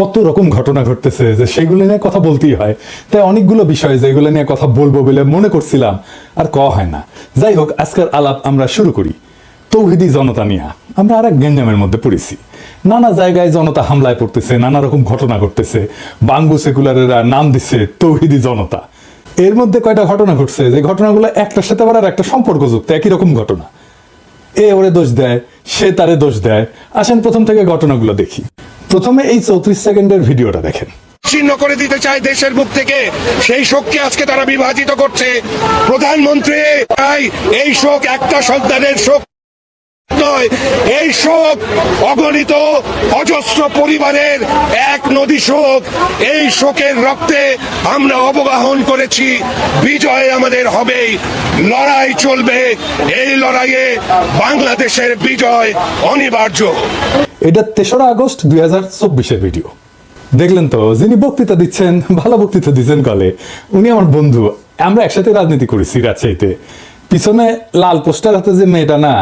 কত রকম ঘটনা ঘটতেছে যে সেগুলো নিয়ে কথা বলতেই হয়। তাই অনেকগুলো বিষয় যেগুলো নিয়ে কথা বলব বলে মনে করছিলাম, আর ক হয় না। যাই হোক, আজকের আলাপ আমরা শুরু করি। তৌহিদি জনতা নিয়ে আমরা আর এক গেঞ্জামের মধ্যে পড়েছি। নানা জায়গায় জনতা হামলায় পড়তেছে, নানা রকম ঘটনা ঘটতেছে। বাঙ্গু সেকুলারেরা নাম দিচ্ছে তৌহিদি জনতা। এর মধ্যে কয়টা ঘটনা ঘটছে? যে ঘটনাগুলো একটার সাথে আবার একটা সম্পর্কযুক্ত, একই রকম ঘটনা। এ ওরে দোষ দেয়, সে তারে দোষ দেয়। আসেন প্রথম থেকে ঘটনাগুলো দেখি। প্রথমে এই চৌত্রিশ সেকেন্ডের ভিডিওটা দেখেন। ছিন্ন করে দিতে চায় দেশের বুক থেকে। সেই শোককে আজকে তারা বিভাজিত করছে। প্রধানমন্ত্রী এই শোক একটা সন্তানের শোক নয়। এই শোক অগণিত অজস্র পরিবারের এক নদী শোক। এই শোকের রক্তে আমরা অবগাহন করেছি, বিজয় আমাদের হবেই, লড়াই চলবে। এই লড়াইয়ে বাংলাদেশের বিজয় অনিবার্য। এটা তেসরা আগস্ট দুই হাজার চব্বিশের ভিডিও। দেখলেন তো, যিনি বক্তৃতা দিচ্ছেন, ভালো বক্তৃতা দিচ্ছেন কলে, উনি আমার বন্ধু। আমরা একসাথে রাজনীতি করেছি রাজশাহীতে। পিছনে লাল পোস্টার হাতে যে মেয়েটা না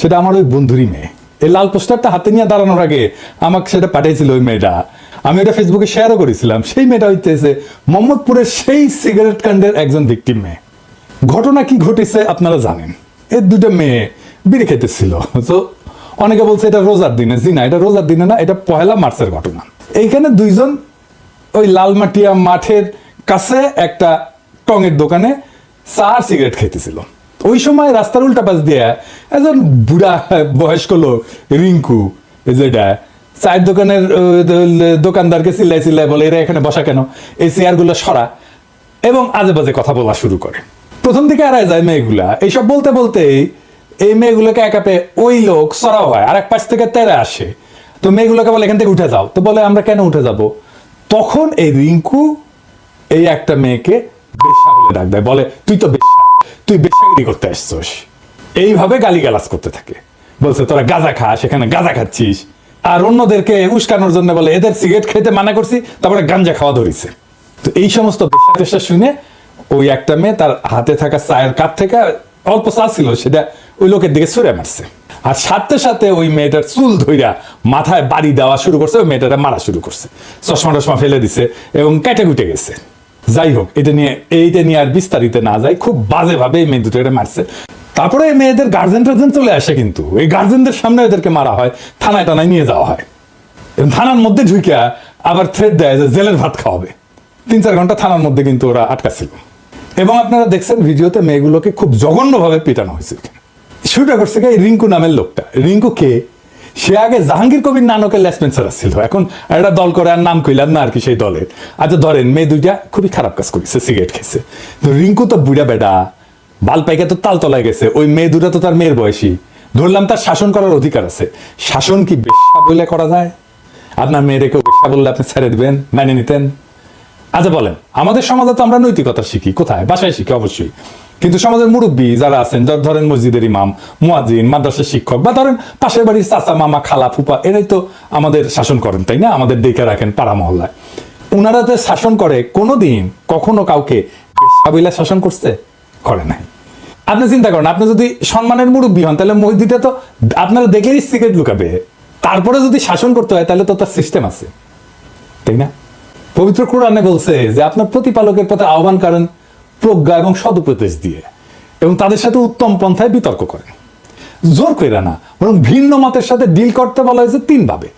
সেটা আমার ওই বন্ধুরই মেয়ে। এই লাল পোস্টারটা হাতে নিয়ে দাঁড়ানোর আগে আমাকে সেটা পাঠিয়েছিল ওই মেয়েটা। আমি ওটা ফেসবুকে শেয়ারও করেছিলাম। সেই মেয়েটা হইতেছে মোহাম্মদপুরের সেই সিগারেট কাণ্ডের একজন ভিকটিম মেয়ে। ঘটনা কি ঘটেছে আপনারা জানেন। এর দুটো মেয়ে বিড়ি খেতেছিল তো অনেকে বলছে এটা রোজার দিনে। জি না, এটা রোজার দিনে না, এটা পয়লা মার্চের ঘটনা। এইখানে দুইজন ওই লালমাটিয়া মাঠের কাছে একটা টঙের দোকানে চা আর সিগারেট খেতেছিল ওই সময় রাস্তার উল্টা পাশ দিয়ে একজন বুড়া বয়স্ক লোক, রিঙ্কু যেটা চায়ের দোকানের দোকানদারকে চিল্লাই চিল্লাই বলে, এরা এখানে বসা কেন? এই চেয়ারগুলো সরা এবং আজে বাজে কথা বলা শুরু করে। প্রথম দিকে এড়ায় যায় মেয়েগুলা। এইসব বলতে বলতেই এই মেয়েগুলোকে একা পেয়ে ওই লোক সরাও হয় আর এক পাশ থেকে তেরে আসে। তো মেয়েগুলোকে বলে, এখান থেকে উঠে যাও। তো বলে, আমরা কেন উঠে যাব? তখন এই রিঙ্কু এই একটা মেয়েকে বলে ডাক দেয়। বলে, তুই তো তুই বেশ্যাগিরি করতে আসছস। এইভাবে গালিগালাজ করতে থাকে। বলছে, তোরা গাঁজা খা, সেখানে গাঁজা খাচ্ছিস। আর অন্যদেরকে উস্কানোর জন্য বলে, এদের সিগারেট খেতে মানা করছি, তারপরে গাঞ্জা খাওয়া ধরিছে। তো এই সমস্ত পেশা শুনে ওই একটা মেয়ে তার হাতে থাকা চায়ের কাপ থেকে অল্প চা ছিল, সেটা ওই লোকের দিকে ছুঁড়ে মারছে। আর সাথে সাথে ওই মেয়েটার চুল ধইরা মাথায় বাড়ি দেওয়া শুরু করছে, ওই মেয়েটারা মারা শুরু করছে। চশমা টশমা ফেলে দিছে এবং কেটে কুটে গেছে। যাই হোক এটা নিয়ে, এইটা নিয়ে আর বিস্তারিত না যায় খুব বাজে ভাবে এই মেয়ে দুটো এটা মারছে। তারপরে এই মেয়েদের গার্জেন টার্জেন চলে আসে কিন্তু। এই গার্জেনদের সামনে এদেরকে মারা হয়, থানায় টানায় নিয়ে যাওয়া হয়। থানার মধ্যে ঢুকিয়া আবার থ্রেড দেয় যে জেলের ভাত খাওয়াবে। তিন চার ঘণ্টা থানার মধ্যে কিন্তু ওরা আটকা ছিল এবং আপনারা দেখছেন ভিডিওতে মেয়েগুলোকে খুব জঘন্যভাবে পিটানো হয়েছে। শুরুটা করছে এই রিঙ্কু নামের লোকটা। রিঙ্কু কে? সে আগে জাহাঙ্গীর কবির নানকের লেসপেন্সার ছিল এখন একটা দল করে আর নাম কইলাম না আর কি সেই দলের। আচ্ছা ধরেন, মেয়ে দুইটা খুবই খারাপ কাজ করেছে সিগারেট খেয়েছে। তো রিঙ্কু তো বুড়া বেডা বাল পাইকে তো তাল তলায় গেছে, ওই মেয়ে দুটা তো তার মেয়ের বয়সী। ধরলাম তার শাসন করার অধিকার আছে। শাসন কি বেশ্যা বলে করা যায়? আপনার মেয়েরেকেও বেশ্যা বললে আপনি ছেড়ে দিবেন, মেনে নিতেন? আচ্ছা বলেন, আমাদের সমাজে তো আমরা নৈতিকতা শিখি, কোথায়? বাসায় শিখি, অবশ্যই। কিন্তু সমাজের মুরব্বী যারা আছেন ধরেন মসজিদের ইমাম মুয়াজিন মাদ্রাসার শিক্ষক, বা ধরেন পাশের বাড়ির চাচা, মামা, খালা ফুপা এরাই তো আমাদের শাসন করেন, তাই না? আমাদের দেখে রাখেন পাড়া মহল্লায়। ওনারা যে শাসন করে, কোনোদিন কখনো কাউকে বেশ্যাবিলাস শাসন করছে? করে নাই। আপনি চিন্তা করেন, আপনি যদি সম্মানের মুরব্বী হন, তাহলে মসজিদে তো আপনারা দেখেই সিগারেট লুকাবে। তারপরে যদি শাসন করতে হয়, তাহলে তো তার সিস্টেম আছে। তাই না? পবিত্র কোরআনে বলছে যে, আপনার প্রতিপালকের পথে আহ্বান করেন প্রজ্ঞা এবং সদুপদেশ দিয়ে এবং তাদের সাথে উত্তম পন্থায় বিতর্ক করেন জোর করে না, বরং ভিন্ন মতের সাথে ডিল করতে বলা হয়েছে তিন ভাবে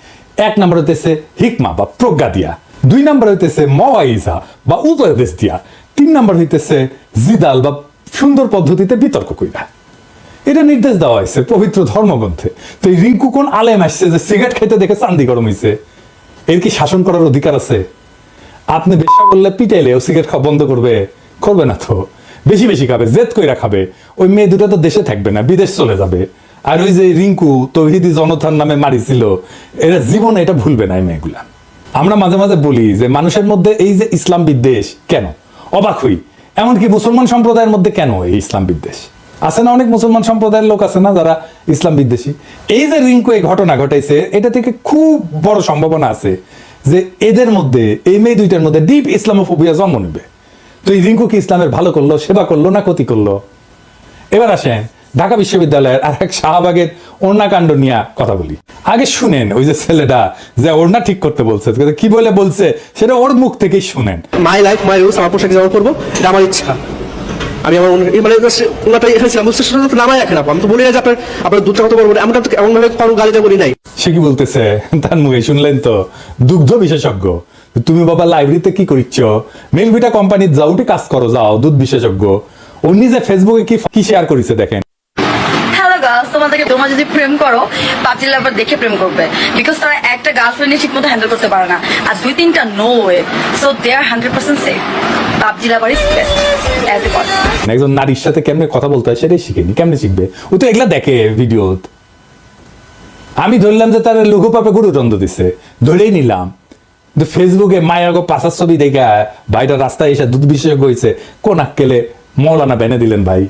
এক নম্বর হইতেছে হিকমা বা প্রজ্ঞা দিয়া, দুই নম্বর হইতেছে মওয়াইজা বা উপদেশ দিয়া, তিন নম্বর হইতেছে জিদাল বা সুন্দর পদ্ধতিতে বিতর্ক কইরা। এটা নির্দেশ দেওয়া হয়েছে পবিত্র ধর্মগ্রন্থে। তো এই রিঙ্কু কোন আলেম আসছে যে সিগারেট খেতে দেখে চান্দি গরম হয়েছে এর কি শাসন করার অধিকার আছে? আপনি বেশা বললে পিটাইলে ও সিগারেট খাওয়া বন্ধ করবে। করবে না তো? বেশি বেশি খাবে, জেদ কইরা খাবে। ওই মেয়ে দুটো তো দেশে থাকবে না, বিদেশ চলে যাবে। আর ওই যে রিঙ্কু, তৌহিদি জনতার নামে মারিছিল, এরা জীবনে এটা ভুলবে না এই মেয়েগুলা। আমরা মাঝে মাঝে বলি যে, মানুষের মধ্যে এই যে ইসলাম বিদ্বেষ, কেন? অবাক হই। এমনকি মুসলমান সম্প্রদায়ের মধ্যে কেন এই ইসলাম বিদ্বেষ? আছে না অনেক মুসলমান সম্প্রদায়ের লোক আছে না যারা ইসলাম বিদ্বেষী? এই যে রিঙ্কু এই ঘটনা ঘটাইছে, এটা থেকে খুব বড় সম্ভাবনা আছে যে এদের মধ্যে, এই মেয়ে দুইটার মধ্যে ডিপ ইসলাম ইসলামোফোবিয়া জন্ম নেবে। তো এই রিঙ্কু কি ইসলামের ভালো করল সেবা করল না ক্ষতি করল? এবার আসেন ঢাকা বিশ্ববিদ্যালয়ের আর এক শাহবাগের ওড়নাকাণ্ড নিয়ে কথা বলি। আগে শুনেন ওই যে ছেলেটা যে ওড়না ঠিক করতে বলছে কি বলে বলছে সেটা ওর মুখ থেকেই শুনেন। মাই লাইফ মাই রুলস আমার পোশাক যেমন করব এটা আমার ইচ্ছা। আমি আমার মানে ওনাটাই এখানে ছিলাম বলছে সেটা নামাই রাখেন আমি তো বলি না যে আপনার আপনার দুধটা বড় বড় এমনটা তো এমন ভাবে কারও গালিটা বলি নাই। সে কি বলতেছে? তার মুখে শুনলেন তো? দুগ্ধ বিশেষজ্ঞ। তুমি বাবা লাইব্রেরিতে কি করিচ্ছ? মিলভিটা কোম্পানির যাও উঠে কাজ করো যাও দুধ বিশেষজ্ঞ। ও যে ফেসবুকে কি কি শেয়ার করেছে দেখেন। তোমাদেরকে তোমরা যদি প্রেম করো পাবজি লাভার দেখে প্রেম করবে। বিকজ তারা একটা গার্লফ্রেন্ডে ঠিক মতো হ্যান্ডেল করতে পারে না। আর দুই তিনটা no way so they are hundred percent safe PUBG lover is best as a কথা একজন নারীর সাথে কেমনে কথা বলতে হয় সেটাই শিখেনি। কেমনে শিখবে? ও তো এগুলা দেখে ভিডিও আমি ধরলাম যে তার লঘু পাপে গুরুদণ্ড দিছে। ধরেই নিলাম। ফেসবুকে মায়ের পাশার ছবি দেখা ভাইটা রাস্তায় এসে দুধ বিশেষজ্ঞ হয়েছে কোন আক্কেলে মৌলানা বেনে দিলেন ভাই?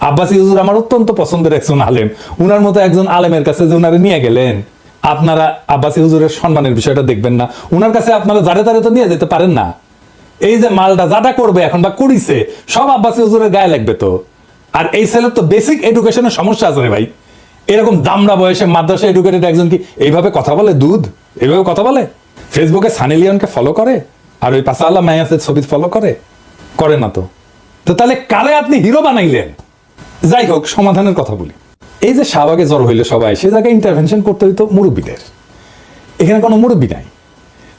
আব্বাসি হুজুর আমার অত্যন্ত পছন্দের একজন আলেম। উনার মতো একজন আলেমের কাছে যে উনারে নিয়ে গেলেন। আপনারা আব্বাসি হুজুরের সম্মানের বিষয়টা দেখবেন না। উনার কাছে আপনারা জারে তারে তো নিয়ে যেতে পারেন না। এই যে মালটা যাটা করবে এখন বা করিছে, সব আব্বাসি হুজুরের গায়ে লাগবে তো। আর এই ছেলের তো বেসিক এডুকেশনের সমস্যা আছে ভাই। এরকম দামড়া বয়সে মাদ্রাসা এডুকেটেড একজন কি এইভাবে কথা বলে দুধ? এইভাবে কথা বলে? ফেসবুকে সানি লিওনকে ফলো করে? আর ওই পাশা আল্লাহ মায়াসের ছবি ফলো করে? করে না তো। তো তাহলে কারে আপনি হিরো বানাইলেন? যাই হোক, সমাধানের কথা বলি। এই যে শাহবাগে জ্বর হইলে সবাই, সে জায়গায় ইন্টারভেনশন করতে হইতো মুরব্বীদের। এখানে কোনো মুরব্বী নাই।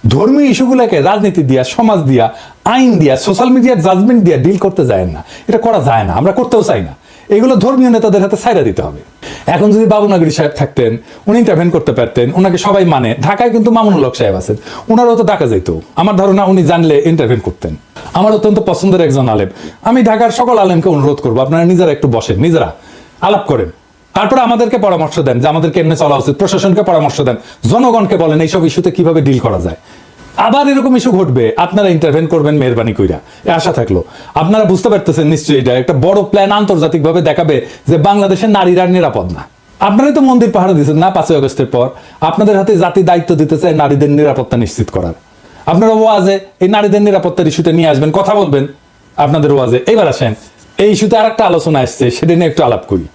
ধর্মীয় ইস্যুগুলোকে রাজনীতি দিয়া, সমাজ দিয়া, আইন দিয়া সোশ্যাল মিডিয়ার জাজমেন্ট দিয়া ডিল করতে যায় না। এটা করা যায় না, আমরা করতেও চাই না। এগুলো ধর্মীয় নেতাদের হাতে সাইরা দিতে হবে। এখন যদি বাবুনাগরী সাহেব থাকতেন, উনি ইন্টারভেন করতে পারতেন ওনাকে সবাই মানে। ঢাকায় কিন্তু মামুনুল হক সাহেব আছেন। ওনারও তো ডাকা যেত আমার ধারণা উনি জানলে ইন্টারভেন করতেন। আমার অত্যন্ত পছন্দের একজন আলেম। আমি ঢাকার সকল আলেমকে অনুরোধ করব, আপনারা নিজেরা একটু বসেন, নিজেরা আলাপ করেন। তারপরে আমাদেরকে পরামর্শ দেন যে আমাদের কেমনে চলা উচিত, প্রশাসনকে পরামর্শ দেন, জনগণকে বলেন এইসব ইস্যুতে কীভাবে ডিল করা যায়। আবার এরকম ইস্যু ঘটবে। আপনারা ইন্টারভেন করবেন মেহরবানি কইরা। এ আশা থাকল। আপনারা বুঝতে পারতেছেন নিশ্চয়ই এটা একটা বড় প্ল্যান আন্তর্জাতিক ভাবে দেখাবে যে বাংলাদেশের নারীরা নিরাপদ না। আপনারাই তো মন্দির পাহাড়ে দিচ্ছেন না পাঁচই অগস্টের পর। আপনাদের হাতে জাতি দায়িত্ব দিতে চায় নারীদের নিরাপত্তা নিশ্চিত করার। আপনারা ওয়াজে এই নারীদের নিরাপত্তার ইস্যুতে নিয়ে আসবেন, কথা বলবেন আপনাদের ওয়াজে। এবার আসেন, এই ইস্যুতে আর একটা আলোচনা আসছে, সেটা নিয়ে একটু আলাপ করি।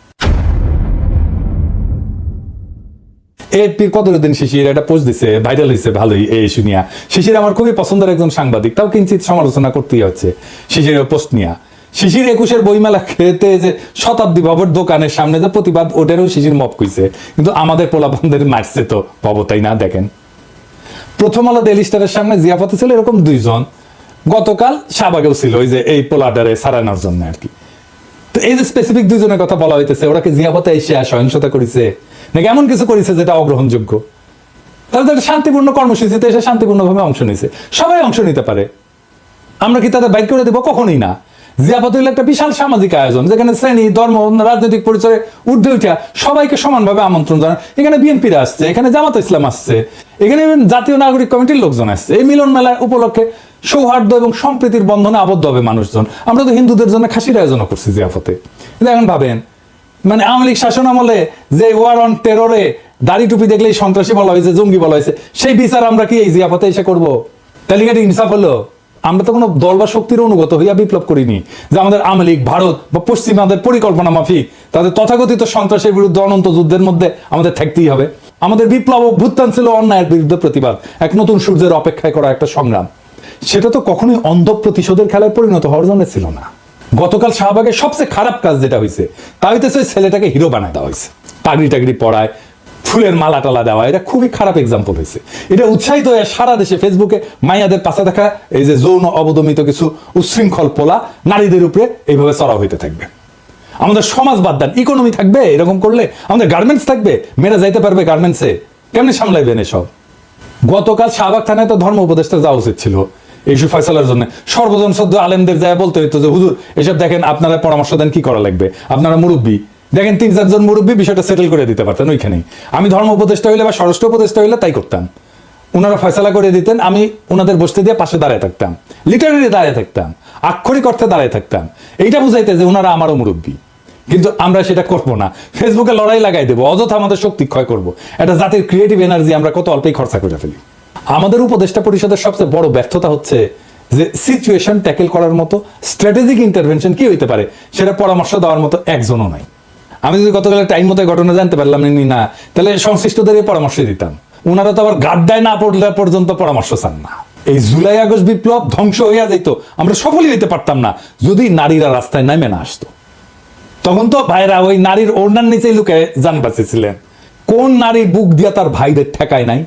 এপির কতদিন শিশির? একটা পোস্ট দিছে ভাইরাল হয়েছে ভালোই, এই ইস্যু নিয়ে। শিশির আমার খুবই পছন্দের একজন সাংবাদিক, তাও কিঞ্চিত সমালোচনা করতেই হচ্ছে। শিশিরের পোস্ট নিয়ে। শিশির একুশের বইমেলা খেতে যে শতাব্দী বাবুর দোকানের সামনে যে প্রতিবাদ, ওটারও শিশির মপ কইছে। কিন্তু আমাদের পোলাপানদের মারছে তো বাবতাই না? দেখেন। প্রথম আলো ডেলি স্টারের সামনে জিয়াফতে ছিল এরকম দুইজন। গতকাল শাহবাগেও ছিল, ওই যে এই পোলাডারে সারানোর জন্য আর কি। এই যে স্পেসিফিক দুইজনের কথা বলা হইতেছে, ওরা কি জিয়াপথে এসে সহিংসতা করেছে? নাকি এমন কিছু করেছে যেটা অগ্রহণযোগ্য? তারা তো শান্তিপূর্ণ কর্মসূচিতে এসে শান্তিপূর্ণভাবে অংশ নিছে সবাই অংশ নিতে পারে। আমরা কি তাদের বাইক করে দেবো? কখনোই না। জিয়াপত হইলে একটা বিশাল সামাজিক আয়োজন, যেখানে শ্রেণি, ধর্ম, রাজনৈতিক পরিচয়ে ঊর্ধ্বে উঠা সবাইকে সমানভাবে আমন্ত্রণ জানান। এখানে বিএনপিরা আসছে, এখানে জামাত ইসলাম আসছে, এখানে জাতীয় নাগরিক কমিটির লোকজন আসছে। এই মিলন মেলা উপলক্ষে সৌহার্দ্য এবং সম্প্রীতির বন্ধনে আবদ্ধ হবে মানুষজন। আমরা তো হিন্দুদের জন্য খাসির আয়োজনও করছি জিয়াফতে। কিন্তু এখন ভাবেন মানে আওয়ামী লীগ শাসন আমলে যে ওয়ার অন টেররে দাড়ি টুপি দেখলেই সন্ত্রাসী বলা হয়েছে, জঙ্গি বলা হয়েছে, সেই বিচার আমরা কি এই জিয়াফতে এসে করব? তাহলে কি ইনসাফ হলো, আমরা তো কোনো দল বা শক্তির অনুগত হইয়া বিপ্লব করিনি যে আমাদের আমলিক ভারত বা পশ্চিমাদের পরিকল্পনা মাফিক, তাদের তথাকথিত সন্ত্রাসের বিরুদ্ধে অনন্ত যুদ্ধের মধ্যে আমাদের থাকতেই হবে। আমাদের বিপ্লব অভ্যুত্থান ছিল অন্যায়ের বিরুদ্ধে প্রতিবাদ, এক নতুন সূর্যের অপেক্ষায় করা একটা সংগ্রাম। সেটা তো কখনোই অন্ধ প্রতিশোধের খেলায় পরিণত হওয়ার জন্য ছিল না। গতকাল শাহবাগের সবচেয়ে খারাপ কাজ যেটা হয়েছে তা হইতেছে ওই ছেলেটাকে হিরো বানায় দেওয়া হয়েছে। পাগড়ি টাগড়ি পড়ায় ফুলের মালা টালা দেওয়া, এটা খুবই খারাপ এক্সাম্পল হয়েছে। এটা উৎসাহিত হয়ে সারা দেশে ফেসবুকে মাইয়াদের পাশে দেখা এই যে যৌন অবদমিত কিছু উচ্ছৃঙ্খল পোলা, নারীদের উপরে এইভাবে চড়া হইতে থাকবে। আমাদের সমাজ বাদ দেন ইকোনমি থাকবে, এরকম করলে আমাদের গার্মেন্টস থাকবে, মেয়েরা যাইতে পারবে গার্মেন্টসে কেমনি সামলাইবেন এসব? গতকাল শাহবাগ থানায় তো ধর্ম উপদেষ্টা যাওয়া উচিত ছিল। এইসব ফয়সালার জন্য। সর্বজন সদ্য আলেমদের যায় বলতে হইতো যে, হুজুর, এসব দেখেন, আপনারা পরামর্শ দেন কি করা লাগবে? আপনারা মুরব্বী। দেখেন তিন চারজন মুরব্বী বিষয়টা সেটেল করে দিতে পারতেন ওইখানেই আমি ধর্ম উপদেষ্টা হইলে বা স্বরাষ্ট্র উপদেষ্টা হইলে তাই করতাম। ওনারা ফয়সালা করে দিতেন, আমি ওনাদের বসতে দিয়ে পাশে দাঁড়ায় থাকতাম। লিটারারি দাঁড়ায় থাকতাম। আক্ষরিক অর্থে দাঁড়ায় থাকতাম। এইটা বুঝাইতে যে ওনারা আমারও মুরব্বী। কিন্তু আমরা সেটা করব না। ফেসবুকে লড়াই লাগাই দেবো, অযথা আমাদের শক্তি ক্ষয় করব। একটা জাতির ক্রিয়েটিভ এনার্জি আমরা কত অল্পেই খরচা করে ফেলি। আমাদের উপদেষ্টা পরিষদের সবচেয়ে বড় ব্যর্থতা হচ্ছে যে সিচুয়েশন ট্যাকেল করার মতো স্ট্র্যাটেজিক ইন্টারভেনশন কি হইতে পারে? সেটা পরামর্শ দেওয়ার মতো একজনও নাই। আমি যদি গতকালের টাইম মতো ঘটনা জানতে পারলাম নি তাহলে সংশ্লিষ্টদের পরামর্শ দিতাম। ওনারা তো আবার গাড্ডায় না পড়লে পর্যন্ত পরামর্শ চান না। এই জুলাই আগস্ট বিপ্লব ধ্বংস হইয়া যেত আমরা সফলই হইতে পারতাম না, যদি নারীরা রাস্তায় নামে না আসতো। তখন তো ভাইরা ওই নারীর ওড়নার নিচেই লুকে যান বাঁচেছিলেন কোন নারীর বুক দিয়া তার ভাইদের ঠেকায় নাই?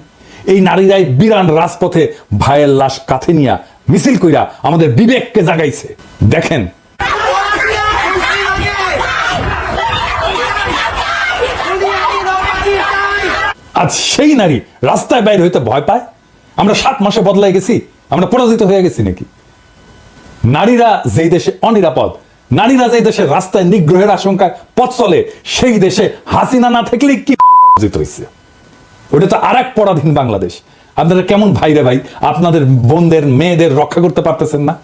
এই নারীরাই বিরান রাজপথে ভাইয়ের লাশ কাঁথে নিয়া মিছিল কইরা আমাদের বিবেককে জাগাইছে। দেখেন। আজ সেই নারী রাস্তায় বাইরে হইতে ভয় পায়? আমরা সাত মাসে বদলাই গেছি, আমরা পরাজিত হয়ে গেছি নাকি? নারীরা যেই দেশে অনিরাপদ, নারীরা যেই দেশে রাস্তায় নিগ্রহের আশঙ্কায় পথ চলে, সেই দেশে হাসিনা না থাকলে কি হয়েছে ওটা তো আর এক পরাধীন বাংলাদেশ। আপনারা কেমন ভাই রে ভাই? আপনাদের বোনদের, মেয়েদের রক্ষা করতে পারতেছেন না।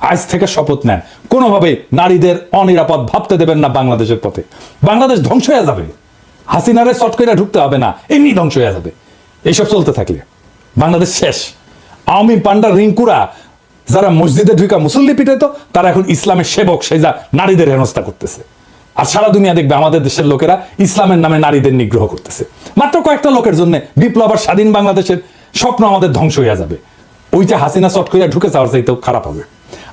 আজ থেকে শপথ নেন। কোনোভাবে নারীদের অনিরাপদ ভাবতে দেবেন না বাংলাদেশের পথে। বাংলাদেশ ধ্বংস হয়ে যাবে। হাসিনারে চট করে ঢুকতে হবে না। এমনি ধ্বংস হয়ে যাবে। এইসব চলতে থাকলে। বাংলাদেশ শেষ। আওয়ামী পান্ডা রিঙ্কুরা, যারা মসজিদে ঢুকা মুসল্লি পিটাইতো তারা এখন ইসলামের সেবক সেজা নারীদের হেনস্থা করতেছে। আর সারা দুনিয়া দেখবে আমাদের দেশের লোকেরা ইসলামের নামে নারীদের নিগ্রহ করতেছে। মাত্র কয়েকটা লোকের জন্য বিপ্লব আর স্বাধীন বাংলাদেশের স্বপ্ন আমাদের ধ্বংস হয়ে যাবে। ওইটা হাসিনা চট করিয়া ঢুকে যাওয়ার চাইতেও খারাপ হবে।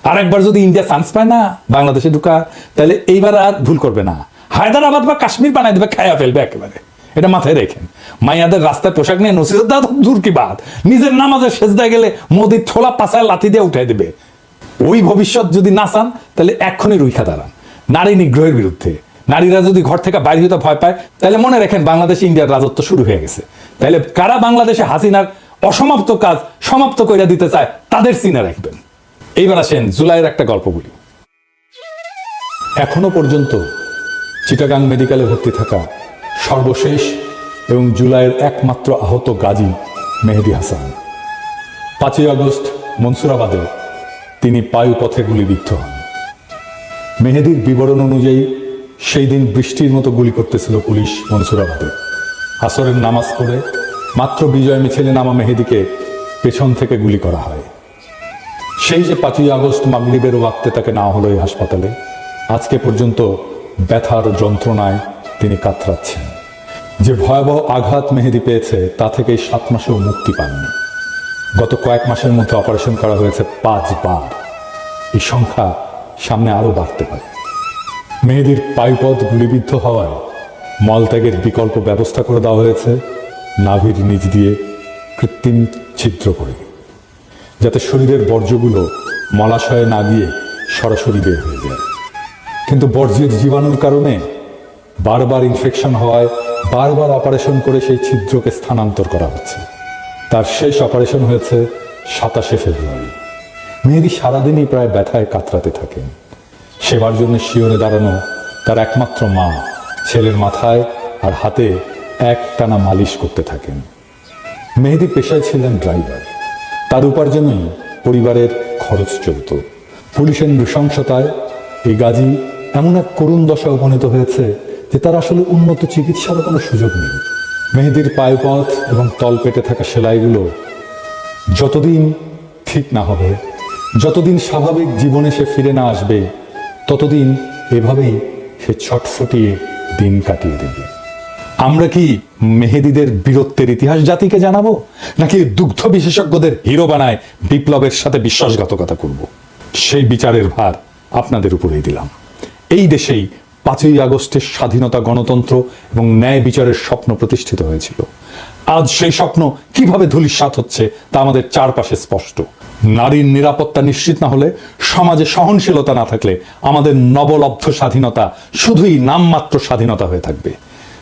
আর একবার যদি ইন্ডিয়া চান্স পায় না, বাংলাদেশে ঢুকা, তাহলে এইবার আর ভুল করবে না। হায়দ্রাবাদ বা কাশ্মীর বানাই দেবে, খায়া ফেলবে একেবারে। এটা মাথায় রেখেন। মাইয়াদের রাস্তায় পোশাক নিয়ে নসিরত দূর কি বাদ নিজের নামাজের শেষদায় গেলে মোদির ছোলা পাশায় লাথি দিয়ে উঠাই দেবে। ওই ভবিষ্যৎ যদি না চান, তাহলে এক্ষুনি রুইখা দাঁড়ান। নারী নিগ্রহের বিরুদ্ধে। নারীরা যদি ঘর থেকে বাইরে হতে ভয় পায়, তাহলে মনে রাখেন বাংলাদেশে ইন্ডিয়ার রাজত্ব শুরু হয়ে গেছে। তাহলে কারা বাংলাদেশে হাসিনার অসমাপ্ত কাজ সমাপ্ত করে দিতে চায়, তাদের চিনে রাখবেন। এইবার আসেন জুলাইয়ের একটা গল্প বলি। এখনও পর্যন্ত চিটাগাং মেডিকেলে ভর্তি থাকা সর্বশেষ এবং জুলাইয়ের একমাত্র আহত গাজী মেহেদি হাসান। পাঁচই আগস্ট মনসুরাবাদে তিনি পায়ুপথে গুলিবিদ্ধ হন। মেহেদির বিবরণ অনুযায়ী সেই দিন বৃষ্টির মতো গুলি করতেছিল পুলিশ মনসুরাবাদে আসরের নামাজ পড়ে মাত্র বিজয় মিছিলে নামা মেহেদিকে পেছন থেকে গুলি করা হয়। সেই যে পাঁচই আগস্ট মাগরিবের ওয়াক্তে তাকে না হলো এই হাসপাতালে, আজকে পর্যন্ত ব্যথার যন্ত্রণায় তিনি কাতরাচ্ছেন। যে ভয়াবহ আঘাত মেহেদি পেয়েছে, তা থেকে সাত মাসেও মুক্তি পাননি। গত কয়েক মাসের মধ্যে অপারেশন করা হয়েছে পাঁচবার। এই সংখ্যা সামনে আরও বাড়তে পারে। মেহেদির পাইপথ গুলিবিদ্ধ হওয়ায় মলত্যাগের বিকল্প ব্যবস্থা করে দেওয়া হয়েছে নাভির নিচ দিয়ে কৃত্রিম ছিদ্র করে। যাতে শরীরের বর্জ্যগুলো মলাশয়ে না গিয়ে সরাসরি বের হয়ে যায়। কিন্তু বর্জ্যের জীবাণুর কারণে বারবার ইনফেকশন হওয়ায় বারবার অপারেশন করে সেই ছিদ্রকে স্থানান্তর করা হচ্ছে। তার শেষ অপারেশন হয়েছে সাতাশে ফেব্রুয়ারি। মেয়েদি সারাদিনই প্রায় ব্যথায় কাতরাতে থাকেন। সেবার জন্য শিওরে দাঁড়ানো তার একমাত্র মা, ছেলের মাথায় আর হাতে এক টানা মালিশ করতে থাকেন। মেহেদি পেশায় ছিলেন ড্রাইভার। তার উপার্জনেই পরিবারের খরচ চলত। পুলিশের নৃশংসতায় এই গাজী এমন এক করুণ দশা উপনীত হয়েছে যে তার আসলে উন্নত চিকিৎসারও কোনো সুযোগ নেই। মেহেদির পায়ুপথ এবং তলপেটে থাকা সেলাইগুলো যতদিন ঠিক না হবে, যতদিন স্বাভাবিক জীবনে সে ফিরে না আসবে ততদিন এভাবেই সে ছটফটিয়ে দিন কাটিয়ে দেবে। আমরা কি মেহেদিদের বীরত্বের ইতিহাস জাতিকে জানাব, নাকি দুগ্ধ বিশেষজ্ঞদের হিরো বানায় বিপ্লবের সাথে বিশ্বাসঘাতকতা করব? সেই বিচারের ভার আপনাদের উপরেই দিলাম। এই দেশেই পাঁচই আগস্টের স্বাধীনতা গণতন্ত্র এবং ন্যায় বিচারের স্বপ্ন প্রতিষ্ঠিত হয়েছিল। আজ সেই স্বপ্ন কীভাবে ধূলিসাৎ হচ্ছে তা আমাদের চারপাশে স্পষ্ট। নারীর নিরাপত্তা নিশ্চিত না হলে সমাজে সহনশীলতা না থাকলে আমাদের নবলব্ধ স্বাধীনতা শুধুই নামমাত্র স্বাধীনতা হয়ে থাকবে।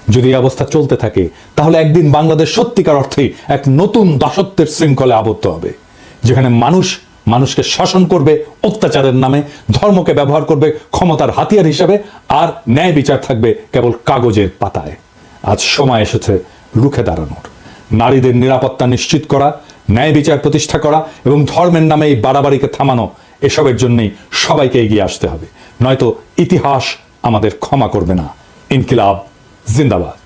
যদি এই অবস্থা চলতে থাকে, তাহলে একদিন বাংলাদেশ সত্যিকার অর্থে এক নতুন দাসত্বের শৃঙ্খলে আবদ্ধ হবে, যেখানে মানুষ মানুষকে শাসন করবে অত্যাচারের নামে, ধর্মকে ব্যবহার করবে ক্ষমতার হাতিয়ার হিসাবে, আর ন্যায় বিচার থাকবে কেবল কাগজের পাতায়। আজ সময় এসেছে রুখে দাঁড়ানোর। নারীদের নিরাপত্তা নিশ্চিত করা, ন্যায় বিচার প্রতিষ্ঠা করা এবং ধর্মের নামে এই বাড়াবাড়িকে থামানো, এসবের জন্যেই সবাইকে এগিয়ে আসতে হবে। নয়তো ইতিহাস আমাদের ক্ষমা করবে না। ইনকিলাব, জিন্দাবাদ।